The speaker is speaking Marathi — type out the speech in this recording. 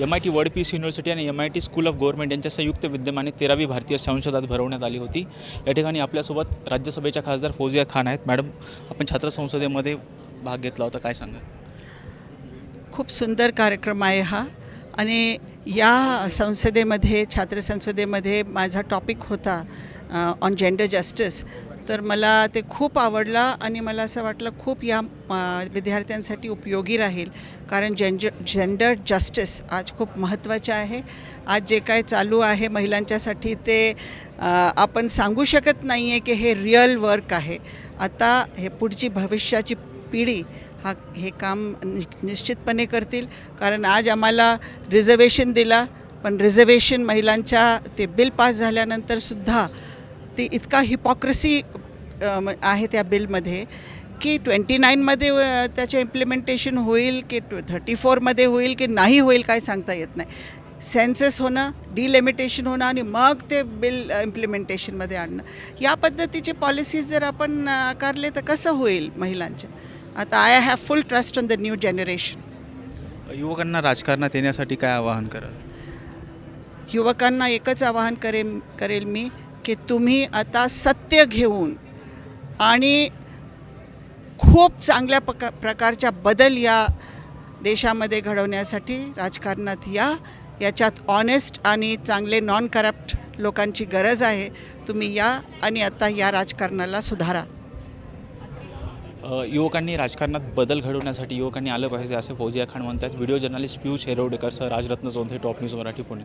M I T world peace university आणि M I T school of government यांच्या संयुक्त विद्यमाने तेरावी भारतीय संसदात भरवण्यात आली होती. या ठिकाणी आपल्यासोबत राज्यसभेच्या खासदार फौजिया खान आहेत. मॅडम आपण छात्र संसदेमध्ये भाग घेतला होता. काय सांगा खूप सुंदर कार्यक्रम आहे हा. आणि या संसदेमध्ये छात्र संसदेमध्ये माझा टॉपिक होता ऑन जेंडर जस्टिस तर मला ते खूप आवडला आणि मला असं वाटलं खूप या विद्यार्थ्यांसाठी उपयोगी राहील. कारण जेंज जेंडर जस्टिस आज खूप महत्त्वाचे आहे. आज जे काय चालू आहे महिलांच्यासाठी ते आपण सांगू शकत नाही आहे की हे रिअल वर्क आहे. आता हे पुढची भविष्याची पिढी हा हे काम नि निश्चितपणे करतील. कारण आज आम्हाला रिझर्वेशन दिला पण रिझर्वेशन महिलांच्या ते बिल पास झाल्यानंतरसुद्धा ते इतका हिपॉक्रेसी आहे त्या बिलमध्ये की ट्वेंटी नाईनमध्ये त्याचे इम्प्लिमेंटेशन होईल की थर्टी फोरमध्ये होईल की नाही होईल काय सांगता येत नाही. सेन्सस होणं डिलिमिटेशन होणं आणि मग ते बिल इम्प्लिमेंटेशनमध्ये आणणं. या पद्धतीचे पॉलिसीज जर आपण आकारले तर कसं होईल महिलांच्या आता I have full trust on the new generation युवकांना राजकारणात येण्यासाठी काय आवाहन कराल? युवकांना एकच आवाहन करेन करेल मी की तुम्ही आता सत्य घेऊन आणि खूप चांगल्या प्रका प्रकारच्या बदल या देशामध्ये घडवण्यासाठी राजकारणात या. याच्यात ऑनेस्ट आणि चांगले नॉन करप्ट लोकांची गरज आहे. तुम्ही या आणि आता या राजकारणाला सुधारा. युवकांनी राजकारणात बदल घडवण्यासाठी युवकांनी आलं पाहिजे असे फौजिया खान म्हणतात. Video journalist Piyush Herodekar sir Rajratna Jondhe top news Marathi Pune.